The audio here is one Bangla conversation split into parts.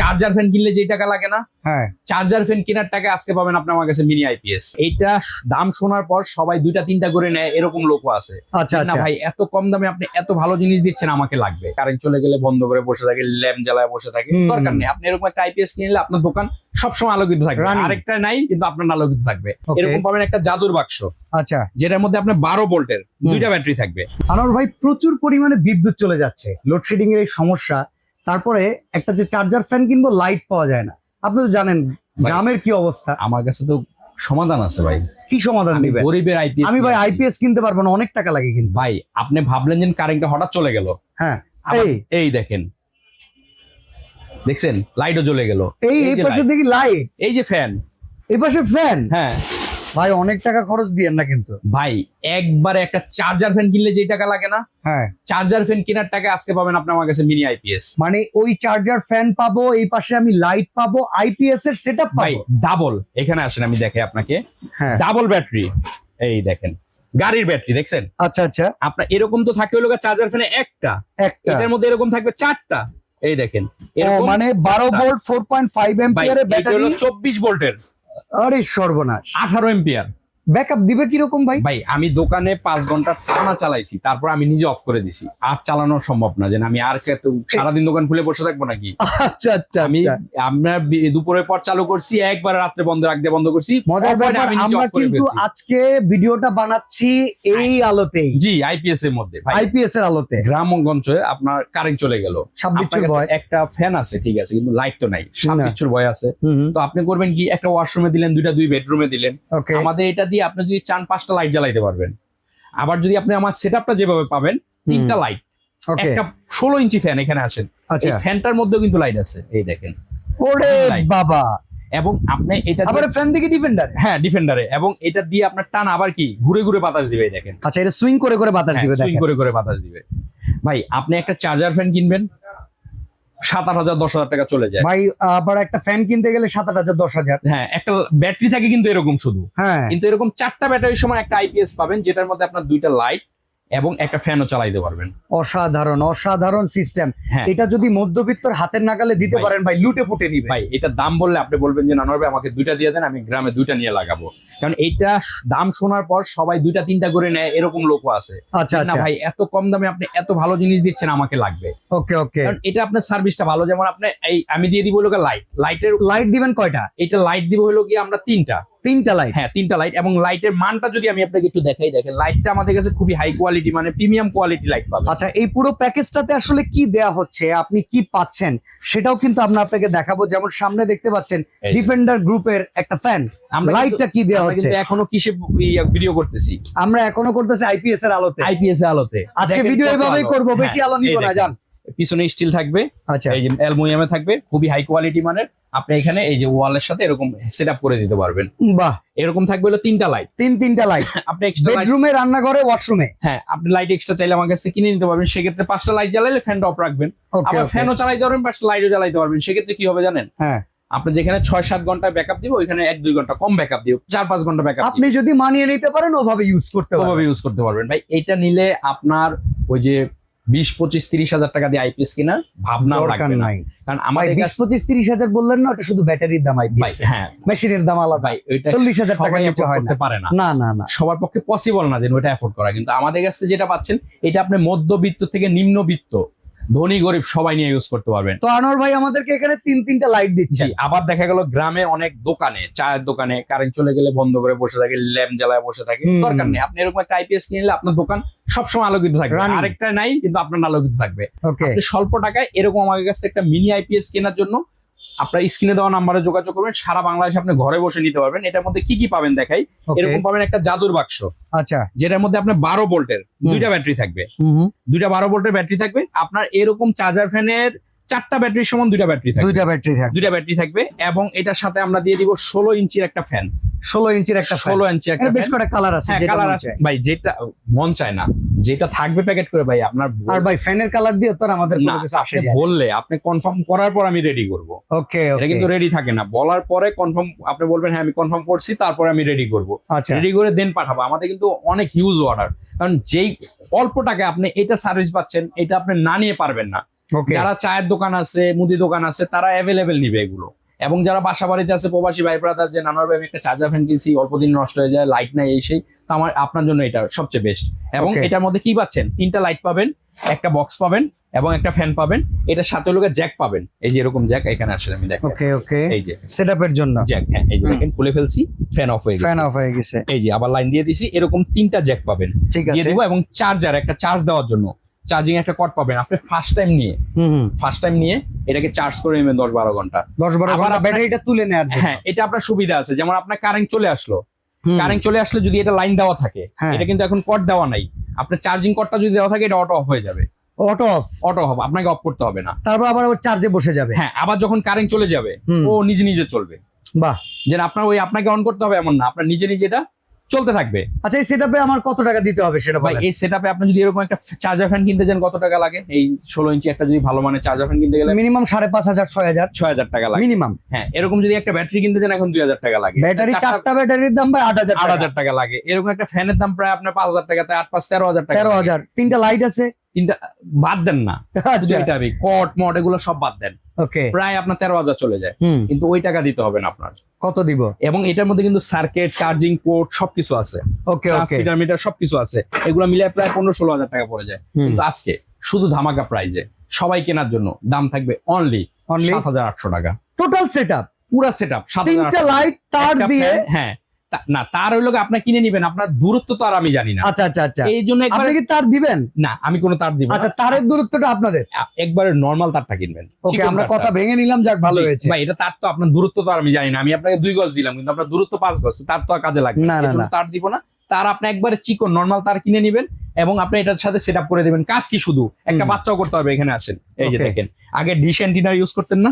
চার্জার ফ্যান কিনলে যে টাকা লাগে না হ্যাঁ। চার্জার ফ্যান কেনার টাকা আজকে পাবেন আপনি আমার কাছে মিনি আইপিএস এইটা দাম শোনার পর সবাই দুইটা তিনটা করে নেয় এরকম লোকও আছে। আচ্ছা না আচ্ছা। ভাই এত কম দামে আপনি এত ভালো জিনিস দিচ্ছেন আমাকে লাগবে। কারেন্ট চলে গেলে বন্ধ করে বসে থাকে ল্যাম্প জ্বালায় বসে থাকে দরকার নেই। আপনি এরকম একটা আইপিএস কিনলে আপনার দোকান সবসময় আলোকিত থাকবে। আরেকটা নাই কিন্তু আপনার আলোকিত থাকবে। এরকম পাবেন একটা জাদুর বাক্স আচ্ছা। যেটার মধ্যে আপনার বারো ভোল্টের দুইটা ব্যাটারি থাকবে। আনোয়ার ভাই প্রচুর পরিমাণে বিদ্যুৎ চলে যাচ্ছে। লোডশেডিং এর এই সমস্যা তারপরে একটা যে চার্জার ফ্যান কিনবো লাইট পাওয়া যায় না। আপনি তো জানেন গ্রামের কি অবস্থা। আমার কাছে তো সমাধান আছে ভাই। কি সমাধান আমি দিবেন? গরিবের আইপিএস আমি ভাই আইপিএস কিনতে পারব না অনেক টাকা লাগে কিন্তু। ভাই আপনি ভাবলেন যে কারেন্টটা হঠাৎ চলে গেল। হ্যাঁ এই। এই দেখেন। দেখছেন? লাইটও জ্বলে গেল। এই এই এই পাশে দেখি লাইট এই যে ফ্যান এই পাশে ফ্যান হ্যাঁ। ভাই অনেক টাকা খরচ দিয়েন না কিন্তু। ভাই একবারে একটা চার্জার ফ্যান কিনলে যে টাকা লাগে না হ্যাঁ। চার্জার ফ্যান কেনার টাকা আজকে পাবেন আপনি আমার কাছে মিনি আইপিএস মানে ওই চার্জার ফ্যান পাবো এই পাশে আমি লাইট পাবো আইপিএস এর সেটআপ ভাই পাবো ডাবল এখানে আসেন আমি দেখে আপনাকে। হ্যাঁ। ডাবল ব্যাটারি এই দেখেন গাড়ির ব্যাটারি দেখছেন? আচ্ছা আচ্ছা। আপনার এরকম তো থাকে হলো চার্জার ফ্যানে একটা। একটা। এটার মধ্যে এরকম থাকবে চারটা। এই দেখেন মানে বারো। Volt four point five battery চব্বিশ ভোল্টের আরে সর্বনাশ। আঠারো এম্পিয়ার। ব্যাকআপ দিবে কীরকম ভাই? ভাই আমি দোকানে পাঁচ ঘণ্টা টানা চালাইছি তারপর আমি নিজে অফ করে দিছি। আর চালানো সম্ভব না যে না, আমি আর সারাদিন দোকান খুলে বসে থাকব নাকি? আচ্ছা আচ্ছা আমি আচ্ছা। আমরা দুপুরের পর চালু করছি একবার রাত্রে বন্ধ রাখতে বন্ধ করছি মজার ব্যাপার আমরা কিন্তু আজকে ভিডিওটা বানাচ্ছি এই আলোতেই। জি আইপিএস এর মধ্যে ভাই। আইপিএস এর আলোতে। গ্রামগঞ্জে আপনার কারেন্ট চলে গেল। সাব আপনার বিচ্ছুর কাছে ভয়। একটা ফ্যান আছে ঠিক আছে কিন্তু লাইট তো নাই। সাপ না। বিচ্ছুর ভয় আছে। তো আপনি করবেন কি একটা ওয়াশরুমে দিলেন দুইটা দুই বেডরুমে দিলেন। আমাদের এটা দিয়ে আপনি যদি চান পাঁচটা লাইট জ্বালাইতে পারবেন। আবার যদি আপনি আমার সেটআপটা যেভাবে পাবেন তিনটা লাইট একটা ষোলো ইঞ্চি ফ্যান এখানে আসেন এই আচ্ছা ফ্যানটার মধ্যেও কিন্তু লাইট আছে। এই দেখেন। ওরে বাবা। এবং আপনি এটা আবার ফ্যান দিকে ডিফেন্ডার হ্যাঁ ডিফেন্ডারে এবং এটা দিয়ে আপনার টান আবার কি? ঘুরে ঘুরে বাতাস দিবে এই দেখেন। আচ্ছা এটা সুইং করে করে বাতাস দিবে সুইং করে করে বাতাস দিবে। ভাই আপনি একটা চার্জার ফ্যান কিনবেন। সাত আট হাজার দশ হাজার টাকা চলে যায়। ভাই আবার একটা ফ্যান কিনতে গেলে সাত আট হাজার দশ হাজার। হ্যাঁ একটা ব্যাটারি থাকে কিন্তু এরকম শুধু। হ্যাঁ। কিন্তু এরকম চারটা ব্যাটারির সময় একটা আইপিএস পাবেন যেটার মধ্যে আপনার দুইটা লাইট এবং একটা ফ্যানও চালাইতে পারবেন। অসাধারণ অসাধারণ সিস্টেম হ্যাঁ। এটা যদি মধ্যবিত্তর হাতের নাগালে দিতে পারেন ভাই লুটে ফুটে নিবে। ভাই এটা দাম বললে আপনি বলবেন যে নানোর ভাই আমাকে দুইটা দিয়ে দেন আমি গ্রামে দুইটা নিয়ে লাগাবো। কারণ এইটা দাম শোনার পর সবাই দুইটা তিনটা করে নেয় এরকম লোকও আছে। আচ্ছা না আচ্ছা। ভাই এত কম দামে আপনি এত ভালো জিনিস দিচ্ছেন আমাকে লাগবে। ওকে ওকে। কারণ এটা আপনার সার্ভিসটা ভালো। যেমন আপনি এই আমি দিয়ে দিব হলো লাইট লাইটের লাইট দিবেন কয়টা? এটা লাইট দিব হলো কি আমরা তিনটা। তিনটা লাইট হ্যাঁ তিনটা লাইট এবং লাইটের মানটা যদি আমি আপনাকে একটু দেখাই দেখেন লাইটটা আমাদের কাছে খুবই হাই কোয়ালিটি মানে প্রিমিয়াম কোয়ালিটি লাইট পাবেন। আচ্ছা এই পুরো প্যাকেজটাতে আসলে কি দেয়া হচ্ছে আপনি কি পাচ্ছেন সেটাও কিন্তু আমরা আপনাকে দেখাবো। যেমন সামনে দেখতে পাচ্ছেন। ডিফেন্ডার গ্রুপের একটা ফ্যান লাইটটা কি দেয়া হচ্ছে? এখনও কিসে ভিডিও করতেছি? আমরা এখনও করতেছি আইপিএস এর আলোতে। আইপিএস এর আলোতে। আজকে ভিডিও কত এভাবেই করব হ্যাঁ, বেশি আলো নিব না জান পিছনে স্টিল থাকবে আচ্ছা। এই যে অ্যালুমিনিয়ামে থাকবে খুবই হাই কোয়ালিটি মানের। আপনি এখানে এই যে ওয়ালের সাথে এরকম সেট করে দিতে পারবেন। বাহ। এরকম থাকবে হলো তিনটা লাইট তিন তিনটা লাইট আপনি এক্সট্রা বেডরুমে রান্নাঘরে ওয়াশরুমে হ্যাঁ আপনি লাইট এক্সট্রা চাইলে আমার কাছ থেকে কিনে নিতে পারবেন। সেক্ষেত্রে পাঁচটা লাইট জ্বালাইলে ফ্যানটা অফ রাখবেন। আবার ফ্যানও চালাইতে পারবেন পাঁচটা লাইটও জ্বালাইতে পারবেন। সেক্ষেত্রে কি হবে জানেন? হ্যাঁ। আপনি যেখানে ছয় সাত ঘণ্টা ব্যাকআপ দিব ওইখানে এক দুই ঘণ্টা কম ব্যাকআপ দিব। চার পাঁচ ঘণ্টা ব্যাকআপ আপনি যদি মানিয়ে নিতে পারেন ওভাবে ইউজ করতে ওভাবে ইউজ করতে পারবেন। ভাই এটা নিলে আপনার ওই যে বিশ পঁচিশ তিরিশ হাজার টাকা দিয়ে আইপিএস কিনা ভাবনা রাখবে না। কারণ আমার বিশ পঁচিশ তিরিশ হাজার বললেন না ওটা শুধু ব্যাটারির দাম আইপিএস। হ্যাঁ। মেশিনের দাম আলাদা। ওইটা চল্লিশ হাজার টাকা নিচে হয় না। পারে না। না না না। সবার পক্ষে পসিবল না যে ওইটা অ্যাফোর্ড করা। কিন্তু আমাদের কাছে যেটা পাচ্ছেন এটা আপনি মধ্যবিত্ত থেকে নিম্নবিত্ত ধনী গরিব সবাই নিয়ে ইউজ করতে পারবেন। তো আনোয়ার ভাই আমাদেরকে এখানে তিন তিনটা লাইট দিচ্ছে। আবার দেখা গেল গ্রামে অনেক দোকানে চায়ের দোকানে কারেন্ট চলে গেলে বন্ধ করে বসে থাকে ল্যাম্প জ্বালায় বসে থাকে। দরকার নেই আপনি এরকম একটা আইপিএস কিনলে আপনার দোকান সবসময় আলোকিত থাকবে। আরেকটা নাই কিন্তু আপনার আলোকিত থাকবে। আপনি স্বল্প টাকায় এরকম আমাদের কাছ থেকে একটা মিনি আইপিএস কেনার জন্য আপনার স্ক্রিনে দেওয়া নাম্বারে যোগাযোগ করবেন সারা বাংলাদেশে আপনি ঘরে বসে নিতে পারবেন। এটার মধ্যে কি কি পাবেন দেখাই? এরকম পাবেন একটা জাদুর বাক্স। আচ্ছা। যেটার মধ্যে আপনার বারো ভোল্টের দুইটা ব্যাটারি থাকবে। দুইটা বারো ভোল্টের ব্যাটারি থাকবে। আপনার এরকম চার্জার ফ্যানের চারটা ব্যাটারির সমান দুইটা ব্যাটারি থাকবে। দুইটা ব্যাটারি থাকবে। দুইটা ব্যাটারি থাকবে এবং এটার সাথে আমরা দিয়ে দিব ষোলো ইঞ্চির একটা ফ্যান ষোলো ইঞ্চির একটা ষোলো ইঞ্চি একটা বেশ fan। কটা কালার আছে হ্যাঁ কালার আছে। ভাই যেটা মন চায় না যেটা থাকবে প্যাকেট করে ভাই আপনার আর ভাই ফ্যানের কালার দিয়ে তো আমাদের কোনো কিছু আসে যায় বললে আপনি কনফার্ম করার পর আমি রেডি করব। ওকে এটা কিন্তু রেডি থাকে না। বলার পরে কনফার্ম আপনি বলবেন হ্যাঁ আমি কনফার্ম করছি তারপরে আমি রেডি করব। আচ্ছা। রেডি করে দেন পাঠাবো। আমাদের কিন্তু অনেক হিউজ অর্ডার কারণ যেই অল্প টাকায় আপনি এটা সার্ভিস পাচ্ছেন এটা আপনি না নিয়ে পারবেন না। যারা চায়ের দোকান আছে মুদি দোকান আছে তারা অ্যাভেলেবেল নিবে এগুলো। এবং যারা বাসা বাড়িতে আছে প্রবাসী ভাই ব্রাদার যে নানার ভাই একটা চার্জার ফ্যান কিনছি অল্প দিন নষ্ট হয়ে যায় লাইট নাই এই সেই তো আমার আপনার জন্য এটা সবচেয়ে বেস্ট এবং এটার মধ্যে কি পাচ্ছেন? তিনটা লাইট পাবেন একটা বক্স পাবেন এবং একটা ফ্যান পাবেন। এটা সাথে লোকে জ্যাক পাবেন। এই যে এরকম জ্যাক এখানে আসলে আমি দেখেন ওকে ওকে এই যে। সেটআপের জন্য। জ্যাক হ্যাঁ এই যে দেখেন খুলে ফেলছি ফ্যান অফ হয়ে গেছে। ফ্যান অফ হয়ে গেছে। এই যে আবার লাইন দিয়ে দিছি এরকম তিনটা জ্যাক পাবেন। ঠিক দিয়ে আছে। দিব এবং চার্জার একটা চার্জ দেওয়ার জন্য। চার্জিং একটা কট পাবেন। আপনি ফার্স্ট টাইম নিয়ে ফার্স্ট টাইম নিয়ে এটাকে চার্জ করে নেবেন দশ বারো ঘণ্টা। দশ বারো ঘণ্টা ব্যাটারিটা তুলে নেওয়ার হ্যাঁ এটা আপনার সুবিধা আছে। যেমন আপনার কারেন্ট চলে আসলো। কারেন্ট চলে আসলে যদি এটা লাইন দেওয়া থাকে হ্যাঁ। এটা কিন্তু এখন কট দেওয়া নাই। আপনার চার্জিং কটটা যদি দেওয়া থাকে এটা অটো অফ হয়ে যাবে। অটো অফ অটো অফ আপনাকে অফ করতে হবে না। তারপর আবার চার্জে বসে যাবে। হ্যাঁ আবার যখন কারেন্ট চলে যাবে ও নিজে নিজে চলবে। বাহ। যে আপনার ওই আপনাকে অন করতে হবে এমন না। আপনার নিজে নিজে এটা চলতে থাকবে। আচ্ছা এই সেটআপে আমার কত টাকা দিতে হবে সেটা ভাই এই সেটআপে আপনি যদি এরকম একটা চার্জার ফ্যান কিনতে চান কত টাকা লাগে? এই ষোলো ইঞ্চি একটা যদি ভালো মানের চার্জার ফ্যান কিনতে গেলে মিনিমাম সাড়ে পাঁচ হাজার ছয় হাজার। ছয় হাজার টাকা লাগে। মিনিমাম হ্যাঁ এরকম যদি একটা ব্যাটারি কিনতে চান এখন দুই হাজার টাকা লাগে। ব্যাটারি চারটা- ব্যাটারির দাম ভাই আট হাজার আট হাজার টাকা লাগে। এরকম একটা ফ্যানের দাম প্রায় আপনার পাঁচ হাজার টাকা তাই আট পাঁচ তেরো হাজার টাকা তেরো লাগে। হাজার। তিনটা লাইট আছে। তিনটা বাদ দেন না। আচ্ছা। কট মট এগুলো সব বাদ দেন। প্রায় আপনার তেরো হাজার চলে যায়। কিন্তু ওই টাকা দিতে হবে না আপনার। কত দিব? এবং এটার মধ্যে কিন্তু সার্কিট চার্জিং পোর্ট সবকিছু আছে। ওকে ট্রান্সমিটার মিটার সবকিছু আছে। এগুলো মিলে প্রায় পনেরো ষোলো হাজার টাকা পড়ে যায়। কিন্তু আজকে শুধু ধামাকা প্রাইজে সবাই কেনার জন্য দাম থাকবে অনলি অনলি সাত হাজার আটশো টাকা। টোটাল সেটআপ পুরা সেট আপ সাত তিনটা লাইট তার দিয়ে হ্যাঁ। না তার হইল আপনার কিনে নিবেন আপনার দূরত্ব তো আর আমি জানি না। আচ্ছা আচ্ছা আচ্ছা। এই জন্য একবার আপনি কি তার দিবেন? না আমি কোনো তার দিব আচ্ছা তারের দূরত্বটা আপনাদের? একবারে নরমাল তারটা কিনবেন। ওকে আমরা কথা ভেঙে নিলাম যাক ভালো হয়েছে। ভাই এটা তার তো আপনার দূরত্ব তো আর আমি জানি না। আমি আপনাকে দুই গজ দিলাম কিন্তু আপনার দূরত্ব পাঁচ গজ তার তো আর কাজে লাগবে না, না, না। তার দিব না। তার আপনি একবারে চিকন নরমাল তার কিনে নেবেন। এবং আপনি এটার সাথে সেট করে দিবেন। কাজ কি শুধু? একটা বাচ্চাও করতে হবে এখানে আসেন। এই যে দেখেন আগে ডিশ অ্যান্টিনার ইউজ করতেন না?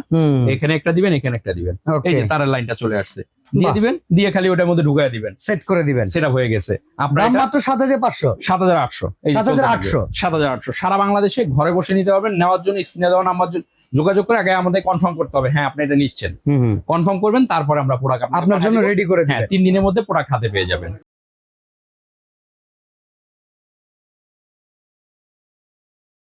এখানে একটা দিবেন এখানে একটা দিবেন। এই যে তারের লাইনটা চলে আসছে। দিয়ে দিবেন দিয়ে খালি ওটার মধ্যে ঢুকায় দিবেন। সেট করে দিবেন। সেটা হয়ে গেছে। আপনার মাত্র সাত হাজার পাঁচশো। সাত হাজার আটশো। 7,800 সাত হাজার আটশো। সারা বাংলাদেশে ঘরে বসে নিতে পারবেন নেওয়ার জন্য স্ক্রিনে দেওয়া নাম্বার যোগাযোগ করে আগে আমাদের কনফার্ম করতে হবে। হ্যাঁ আপনি এটা নিচ্ছেন। কনফার্ম করবেন তারপরে আমরা প্রোডাক্ট আপনার জন্য রেডি করে হ্যাঁ তিন দিনের মধ্যে প্রোডাক্ট হাতে পেয়ে যাবেন।